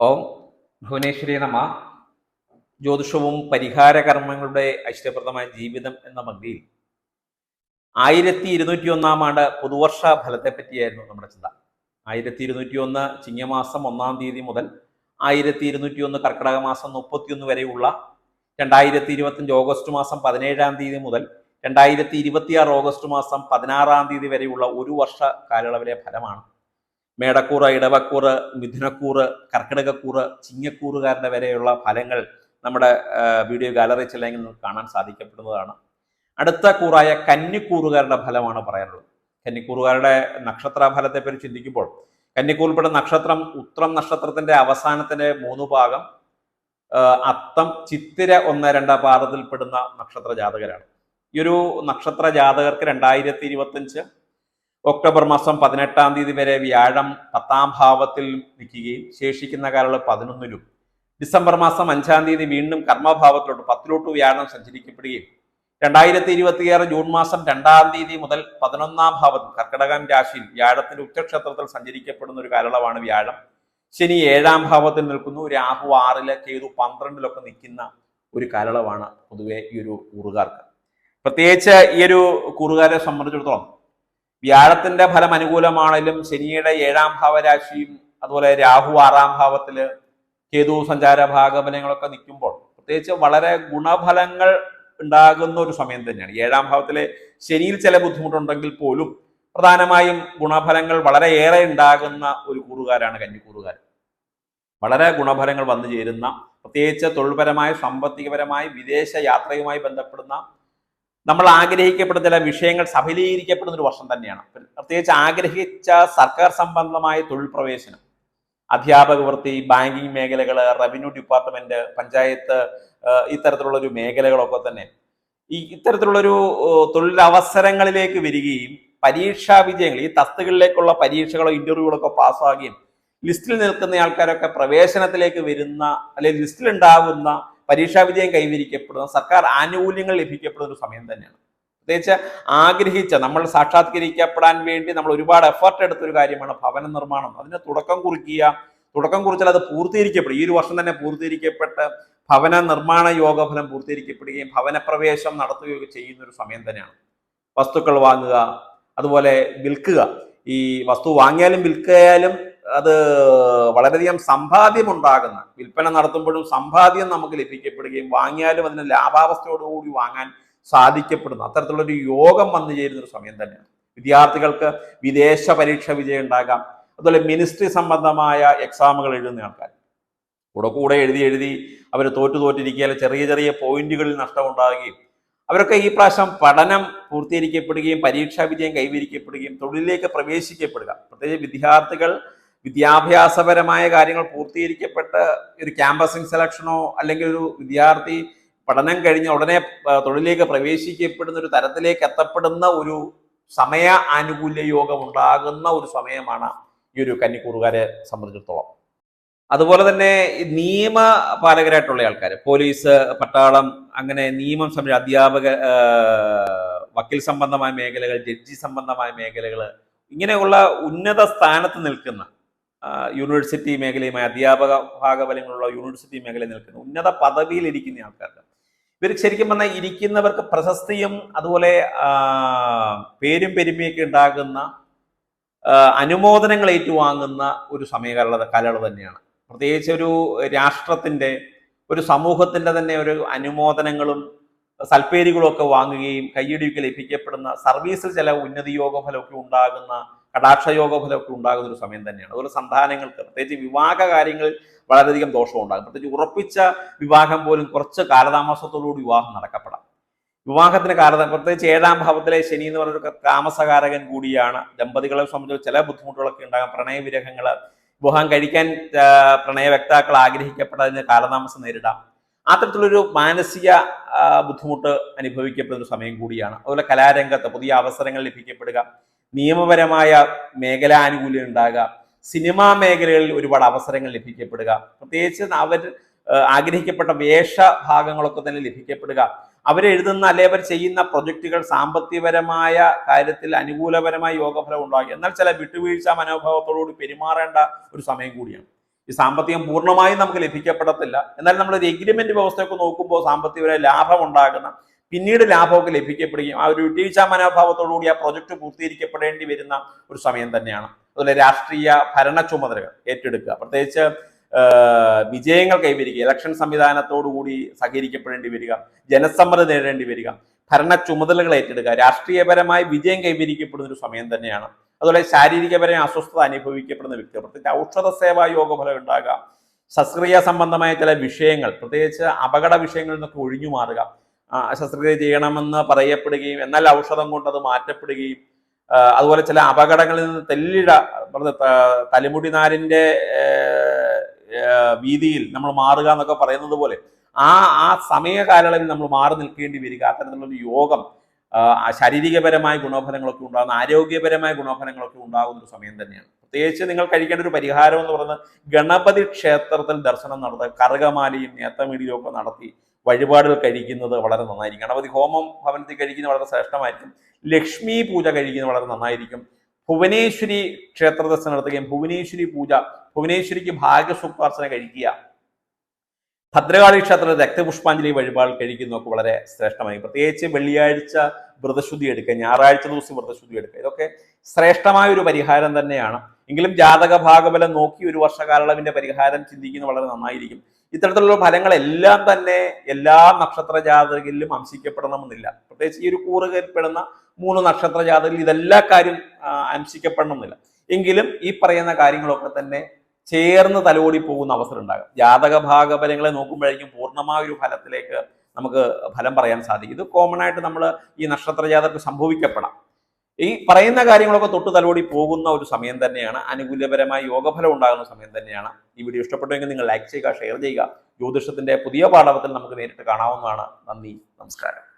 ഓം ഭുവനേശ്വരി നമ. ജ്യോതിഷവും പരിഹാര കർമ്മങ്ങളുടെ ഐശ്വര്യപ്രദമായ ജീവിതം എന്ന മഗ്നിയിൽ ആയിരത്തി ഇരുന്നൂറ്റി ഒന്നാം ആണ്ട് പുതുവർഷ ഫലത്തെ പറ്റിയായിരുന്നു നമ്മുടെ ചിന്ത. ആയിരത്തി ഇരുന്നൂറ്റി ഒന്ന് ചിങ്ങമാസം ഒന്നാം തീയതി മുതൽ ആയിരത്തി ഇരുന്നൂറ്റി ഒന്ന് കർക്കിടക മാസം മുപ്പത്തിയൊന്ന് വരെയുള്ള രണ്ടായിരത്തി ഇരുപത്തഞ്ച് ഓഗസ്റ്റ് മാസം പതിനേഴാം തീയതി മുതൽ രണ്ടായിരത്തി ഇരുപത്തിയാറ് ഓഗസ്റ്റ് മാസം പതിനാറാം തീയതി വരെയുള്ള ഒരു വർഷ കാലയളവിലെ ഫലമാണ് മേടക്കൂറ് ഇടവക്കൂറ് മിഥുനക്കൂറ് കർക്കിടകക്കൂറ് ചിങ്ങക്കൂറുകാരുടെ വരെയുള്ള ഫലങ്ങൾ നമ്മുടെ വീഡിയോ ഗാലറി ചെല്ലെങ്കിൽ നിങ്ങൾക്ക് കാണാൻ സാധിക്കപ്പെടുന്നതാണ്. അടുത്ത കൂറായ കന്നിക്കൂറുകാരുടെ ഫലമാണ് പറയാനുള്ളത്. കന്നിക്കൂറുകാരുടെ നക്ഷത്ര ഫലത്തെപ്പറ്റി ചിന്തിക്കുമ്പോൾ കന്നിക്കൂറിൽപ്പെട്ട നക്ഷത്രം ഉത്രം നക്ഷത്രത്തിന്റെ അവസാനത്തിന്റെ മൂന്ന് ഭാഗം അത്തം ചിത്തിര ഒന്ന് രണ്ട് പാദത്തിൽപ്പെടുന്ന നക്ഷത്ര ജാതകരാണ് ഈ ഒരു നക്ഷത്ര ജാതകർക്ക് രണ്ടായിരത്തി ഇരുപത്തഞ്ച് ഒക്ടോബർ മാസം പതിനെട്ടാം തീയതി വരെ വ്യാഴം പത്താം ഭാവത്തിൽ നിൽക്കുകയും ശേഷിക്കുന്ന കാലങ്ങൾ പതിനൊന്നിലും ഡിസംബർ മാസം അഞ്ചാം തീയതി വീണ്ടും കർമ്മഭാവത്തിലോട്ട് പത്തിലോട്ട് വ്യാഴം സഞ്ചരിക്കപ്പെടുകയും രണ്ടായിരത്തി ഇരുപത്തിയാറ് ജൂൺ മാസം രണ്ടാം തീയതി മുതൽ പതിനൊന്നാം ഭാവത്തിൽ കർക്കിടകം രാശിയിൽ വ്യാഴത്തിന്റെ ഉച്ചക്ഷേത്രത്തിൽ സഞ്ചരിക്കപ്പെടുന്ന ഒരു കാലയളവാണ് വ്യാഴം. ശനി ഏഴാം ഭാവത്തിൽ നിൽക്കുന്നു. രാഹു ആറിൽ കേതു പന്ത്രണ്ടിലൊക്കെ നിൽക്കുന്ന ഒരു കാലയളവാണ് പൊതുവെ ഈ ഒരു കൂറുകാർക്ക്. പ്രത്യേകിച്ച് ഈ ഒരു കൂറുകാരെ സംബന്ധിച്ചിടത്തോളം വ്യാഴത്തിന്റെ ഫലം അനുകൂലമാണെങ്കിലും ശനിയുടെ ഏഴാം ഭാവരാശിയും അതുപോലെ രാഹു ആറാം ഭാവത്തിൽ കേതു സഞ്ചാര ഭാഗഫലങ്ങളൊക്കെ നിൽക്കുമ്പോൾ പ്രത്യേകിച്ച് വളരെ ഗുണഫലങ്ങൾ ഉണ്ടാകുന്ന ഒരു സമയം തന്നെയാണ്. ഏഴാം ഭാവത്തിലെ ശനിയിൽ ചില ബുദ്ധിമുട്ടുണ്ടെങ്കിൽ പോലും പ്രധാനമായും ഗുണഫലങ്ങൾ വളരെ ഏറെ ഉണ്ടാകുന്ന ഒരു കൂറുകാരാണ് കന്നിക്കൂറുകാർ. വളരെ ഗുണഫലങ്ങൾ വന്നു ചേരുന്ന പ്രത്യേകിച്ച് തൊഴിൽപരമായ സാമ്പത്തികപരമായ വിദേശ യാത്രയുമായി ബന്ധപ്പെടുന്ന നമ്മൾ ആഗ്രഹിക്കപ്പെടുന്ന ചില വിഷയങ്ങൾ സഫലീകരിക്കപ്പെടുന്ന ഒരു വർഷം തന്നെയാണ്. പ്രത്യേകിച്ച് ആഗ്രഹിച്ച സർക്കാർ സംബന്ധമായ തൊഴിൽ പ്രവേശനം അധ്യാപക വൃത്തി ബാങ്കിങ് മേഖലകൾ റവന്യൂ ഡിപ്പാർട്ട്മെന്റ് പഞ്ചായത്ത് ഇത്തരത്തിലുള്ള ഒരു മേഖലകളൊക്കെ തന്നെ. ഈ ഇത്തരത്തിലുള്ളൊരു തൊഴിലവസരങ്ങളിലേക്ക് വരികയും പരീക്ഷാ വിജയങ്ങൾ ഈ തസ്തുകളിലേക്കുള്ള പരീക്ഷകളോ ഇന്റർവ്യൂകളൊക്കെ പാസ്സാകുകയും ലിസ്റ്റിൽ നിൽക്കുന്ന ആൾക്കാരൊക്കെ പ്രവേശനത്തിലേക്ക് വരുന്ന അല്ലെങ്കിൽ ലിസ്റ്റിൽ ഉണ്ടാകുന്ന പരീക്ഷാ വിജയം കൈവരിക്കപ്പെടുന്ന സർക്കാർ ആനുകൂല്യങ്ങൾ ലഭിക്കപ്പെടുന്ന ഒരു സമയം തന്നെയാണ്. പ്രത്യേകിച്ച് ആഗ്രഹിച്ച നമ്മൾ സാക്ഷാത്കരിക്കപ്പെടാൻ വേണ്ടി നമ്മൾ ഒരുപാട് എഫർട്ട് എടുത്ത ഒരു കാര്യമാണ് ഭവന നിർമ്മാണം. അതിന് തുടക്കം കുറിക്കുക. തുടക്കം കുറിച്ചാൽ അത് പൂർത്തീകരിക്കപ്പെടും. ഈ ഒരു വർഷം തന്നെ പൂർത്തീകരിക്കപ്പെട്ട് ഭവന നിർമ്മാണ യോഗഫലം പൂർത്തീകരിക്കപ്പെടുകയും ഭവനപ്രവേശം നടത്തുകയൊക്കെ ചെയ്യുന്ന ഒരു സമയം തന്നെയാണ്. വസ്തുക്കൾ വാങ്ങുക അതുപോലെ വിൽക്കുക. ഈ വസ്തു വാങ്ങിയാലും വിൽക്കായാലും അത് വളരെയധികം സമ്പാദ്യം ഉണ്ടാകുന്ന വിൽപ്പന നടത്തുമ്പോഴും സമ്പാദ്യം നമുക്ക് ലഭിക്കപ്പെടുകയും വാങ്ങിയാലും അതിന് ലാഭാവസ്ഥയോടുകൂടി വാങ്ങാൻ സാധിക്കപ്പെടുന്നു അത്തരത്തിലുള്ളൊരു യോഗം വന്നു ചേരുന്ന ഒരു സമയം തന്നെയാണ്. വിദ്യാർത്ഥികൾക്ക് വിദേശ പരീക്ഷ വിജയം ഉണ്ടാകാം. അതുപോലെ മിനിസ്ട്രി സംബന്ധമായ എക്സാമുകൾ എഴുതുന്ന ആൾക്കാർ. കൂടെ കൂടെ എഴുതി എഴുതി അവർ തോറ്റു തോറ്റിരിക്കുക ചെറിയ ചെറിയ പോയിന്റുകളിൽ നഷ്ടമുണ്ടാകുകയും അവരൊക്കെ ഈ പ്രാവശ്യം പഠനം പൂർത്തീകരിക്കപ്പെടുകയും പരീക്ഷാ വിജയം കൈവരിക്കപ്പെടുകയും തൊഴിലിലേക്ക് പ്രവേശിക്കപ്പെടുക. പ്രത്യേകിച്ച് വിദ്യാർത്ഥികൾ വിദ്യാഭ്യാസപരമായ കാര്യങ്ങൾ പൂർത്തീകരിക്കപ്പെട്ട് ഒരു ക്യാമ്പസിംഗ് സെലക്ഷനോ അല്ലെങ്കിൽ ഒരു വിദ്യാർത്ഥി പഠനം കഴിഞ്ഞ ഉടനെ തൊഴിലേക്ക് പ്രവേശിക്കപ്പെടുന്ന ഒരു തരത്തിലേക്ക് എത്തപ്പെടുന്ന ഒരു സമയ ആനുകൂല്യ യോഗം ഉണ്ടാകുന്ന ഒരു സമയമാണ് ഈ ഒരു കന്നിക്കൂറുകാരെ സംബന്ധിച്ചിടത്തോളം. അതുപോലെ തന്നെ നിയമപാലകരായിട്ടുള്ള നിയമ പാലകരായിട്ടുള്ള ആൾക്കാർ പോലീസ് പട്ടാളം അങ്ങനെ നിയമം സംബന്ധിച്ച അധ്യാപക വക്കീൽ സംബന്ധമായ മേഖലകൾ ജഡ്ജി സംബന്ധമായ മേഖലകൾ ഇങ്ങനെയുള്ള ഉന്നത സ്ഥാനത്ത് നിൽക്കുന്ന യൂണിവേഴ്സിറ്റി മേഖലയുമായി അധ്യാപക ഭാഗബലങ്ങളുള്ള യൂണിവേഴ്സിറ്റി മേഖലയിൽ നിൽക്കുന്ന ഉന്നത പദവിയിൽ ഇരിക്കുന്ന ആൾക്കാർക്ക്. ഇവർ ശരിക്കും പറഞ്ഞാൽ ഇരിക്കുന്നവർക്ക് പ്രശസ്തിയും അതുപോലെ പേരും പെരുമയൊക്കെ ഉണ്ടാകുന്ന അനുമോദനങ്ങൾ ഏറ്റുവാങ്ങുന്ന ഒരു സമയകാല കാലയളവ് തന്നെയാണ്. പ്രത്യേകിച്ച് ഒരു രാഷ്ട്രത്തിന്റെ ഒരു സമൂഹത്തിന്റെ തന്നെ ഒരു അനുമോദനങ്ങളും സൽപ്പേരുകളും ഒക്കെ വാങ്ങുകയും കയ്യടിയൊക്കെ ലഭിക്കപ്പെടുന്ന സർവീസിൽ ചില ഉന്നതി യോഗഫലമൊക്കെ ഉണ്ടാകുന്ന കടാക്ഷ ഒക്കെ ഉണ്ടാകുന്ന ഒരു സമയം തന്നെയാണ്. അതുപോലെ സന്താനങ്ങൾക്ക് പ്രത്യേകിച്ച് വിവാഹ കാര്യങ്ങളിൽ വളരെയധികം ദോഷം ഉണ്ടാകും. പ്രത്യേകിച്ച് ഉറപ്പിച്ച വിവാഹം പോലും കുറച്ച് കാലതാമസത്തോടുകൂടി വിവാഹം നടക്കപ്പെടാം. വിവാഹത്തിന് കാലതാമസം പ്രത്യേകിച്ച് ഏഴാം ഭാവത്തിലെ ശനി എന്ന് പറഞ്ഞൊരു താമസകാരകൻ കൂടിയാണ്. ദമ്പതികളെ സംബന്ധിച്ച് ചില ബുദ്ധിമുട്ടുകളൊക്കെ ഉണ്ടാകാം. പ്രണയവിരഹങ്ങൾ വിവാഹം കഴിക്കാൻ പ്രണയ വ്യക്താക്കൾ ആഗ്രഹിക്കപ്പെട്ടതിന് കാലതാമസം നേരിടാം. അത്തരത്തിലൊരു മാനസിക ബുദ്ധിമുട്ട് അനുഭവിക്കപ്പെടുന്ന ഒരു സമയം കൂടിയാണ്. അതുപോലെ കലാരംഗത്ത് പുതിയ അവസരങ്ങൾ ലഭിക്കപ്പെടുക. നിയമപരമായ മേഖലാനുകൂല്യം ഉണ്ടാകുക സിനിമാ മേഖലകളിൽ ഒരുപാട് അവസരങ്ങൾ ലഭിക്കപ്പെടുക. പ്രത്യേകിച്ച് അവർ ആഗ്രഹിക്കപ്പെട്ട വേഷ ഭാഗങ്ങളൊക്കെ തന്നെ ലഭിക്കപ്പെടുക. അവരെഴുതുന്ന അല്ലെ അവർ ചെയ്യുന്ന പ്രൊജക്റ്റുകൾ സാമ്പത്തികപരമായ കാര്യത്തിൽ അനുകൂലപരമായ യോഗഫലം ഉണ്ടാകും. എന്നാൽ ചില വിട്ടുവീഴ്ച മനോഭാവത്തോടുകൂടി പെരുമാറേണ്ട ഒരു സമയം കൂടിയാണ്. ഈ സാമ്പത്തികം പൂർണമായും നമുക്ക് ലഭിക്കപ്പെടത്തില്ല. എന്നാൽ നമ്മൾ ഒരു എഗ്രിമെന്റ് വ്യവസ്ഥയൊക്കെ നോക്കുമ്പോൾ സാമ്പത്തികപരമായ ലാഭം ഉണ്ടാകുന്ന പിന്നീട് ലാഭമൊക്കെ ലഭിക്കപ്പെടുകയും ആ ഒരു വിട്ടുവീഴ്ച മനോഭാവത്തോടുകൂടി ആ പ്രൊജക്ട് പൂർത്തീകരിക്കപ്പെടേണ്ടി വരുന്ന ഒരു സമയം തന്നെയാണ്. അതുപോലെ രാഷ്ട്രീയ ഭരണ ചുമതലകൾ ഏറ്റെടുക്കുക. പ്രത്യേകിച്ച് വിജയങ്ങൾ കൈവരിക്കുക ഇലക്ഷൻ സംവിധാനത്തോടുകൂടി സഹകരിക്കപ്പെടേണ്ടി വരിക ജനസമ്മതി നേടേണ്ടി വരിക ഭരണ ചുമതലകൾ ഏറ്റെടുക്കുക രാഷ്ട്രീയപരമായി വിജയം കൈവരിക്കപ്പെടുന്ന ഒരു സമയം തന്നെയാണ്. അതുപോലെ ശാരീരികപരമായ അസ്വസ്ഥത അനുഭവിക്കപ്പെടുന്ന വ്യക്തികൾ പ്രത്യേകിച്ച് ഔഷധ സേവാ യോഗഫലം ഉണ്ടാകുക ശസ്ത്രക്രിയ സംബന്ധമായ ചില വിഷയങ്ങൾ പ്രത്യേകിച്ച് അപകട വിഷയങ്ങളിൽ നിന്നൊക്കെ ഒഴിഞ്ഞു മാറുക ശസ്ത്രക്രിയ ചെയ്യണമെന്ന് പറയപ്പെടുകയും എന്നാൽ ഔഷധം കൊണ്ടത് മാറ്റപ്പെടുകയും അതുപോലെ ചില അപകടങ്ങളിൽ നിന്ന് തെല്ലിട പറഞ്ഞ തലമുടി ഏർ, വീതിയിൽ നമ്മൾ മാറുക എന്നൊക്കെ പറയുന്നത് പോലെ ആ ആ സമയ നമ്മൾ മാറി നിൽക്കേണ്ടി വരിക. അത്തരത്തിലുള്ള യോഗം ശാരീരികപരമായ ഗുണഫലങ്ങളൊക്കെ ഉണ്ടാകുന്ന ആരോഗ്യപരമായ ഗുണഫലങ്ങളൊക്കെ ഉണ്ടാകുന്ന ഒരു സമയം തന്നെയാണ്. പ്രത്യേകിച്ച് നിങ്ങൾ കഴിക്കേണ്ട ഒരു പരിഹാരം എന്ന് പറയുന്നത് ഗണപതി ക്ഷേത്രത്തിൽ ദർശനം നടത്തുക കറുകമാലയും നേത്തമീടിയും ഒക്കെ നടത്തി വഴിപാടുകൾ കഴിക്കുന്നത് വളരെ നന്നായിരിക്കും. ഗണപതി ഹോമം ഭവനത്തിൽ കഴിക്കുന്നത് വളരെ ശ്രേഷ്ഠമായിരിക്കും. ലക്ഷ്മി പൂജ കഴിക്കുന്നത് വളരെ നന്നായിരിക്കും. ഭുവനേശ്വരി ക്ഷേത്ര ദർശനം നടത്തുകയും ഭുവനേശ്വരി പൂജ ഭുവനേശ്വരിക്ക് ഭാഗ്യസൂക്താർച്ചന കഴിക്കുക. ഭദ്രകാളി ക്ഷേത്രത്തിൽ രക്തപുഷ്പാഞ്ജലി വഴിപാട് കഴിക്കുന്നതൊക്കെ വളരെ ശ്രേഷ്ഠമായി പ്രത്യേകിച്ച് വെള്ളിയാഴ്ച വ്രതശുദ്ധി എടുക്കുക ഞായറാഴ്ച ദിവസം വ്രതശുദ്ധി എടുക്കുക. ഇതൊക്കെ ശ്രേഷ്ഠമായ ഒരു പരിഹാരം തന്നെയാണ്. എങ്കിലും ജാതക ഭാഗബലം നോക്കി ഒരു വർഷകാലളവിന്റെ പരിഹാരം ചിന്തിക്കുന്നത് വളരെ നന്നായിരിക്കും. ഇത്തരത്തിലുള്ള ഫലങ്ങളെല്ലാം തന്നെ എല്ലാ നക്ഷത്ര ജാതകയിലും അംശിക്കപ്പെടണമെന്നില്ല. പ്രത്യേകിച്ച് ഈ ഒരു കൂറുകയിൽപ്പെടുന്ന മൂന്ന് നക്ഷത്ര ജാതകയിൽ ഇതെല്ലാ കാര്യം അംശിക്കപ്പെടണമെന്നില്ല. എങ്കിലും ഈ പറയുന്ന കാര്യങ്ങളൊക്കെ തന്നെ ചേർന്ന് തലോടി പോകുന്ന അവസരം ഉണ്ടാകും ജാതക ഭാഗഫലങ്ങളെ നോക്കുമ്പോഴേക്കും പൂർണമായ ഒരു ഫലത്തിലേക്ക് നമുക്ക് ഫലം പറയാൻ സാധിക്കും. ഇത് കോമൺ ആയിട്ട് നമ്മൾ ഈ നക്ഷത്ര ജാതകർക്ക് സംഭവിക്കപ്പെടാം. ഈ പറയുന്ന കാര്യങ്ങളൊക്കെ തൊട്ട് തലോടി പോകുന്ന ഒരു സമയം തന്നെയാണ്. അനുകൂലപരമായ യോഗഫലം ഉണ്ടാകുന്ന സമയം തന്നെയാണ്. ഈ വീഡിയോ ഇഷ്ടപ്പെട്ടെങ്കിൽ നിങ്ങൾ ലൈക്ക് ചെയ്യുക ഷെയർ ചെയ്യുക. ജ്യോതിഷത്തിന്റെ പുതിയ പാഠവത്തിൽ നമുക്ക് നേരിട്ട് കാണാവുന്നതാണ്. നന്ദി നമസ്കാരം.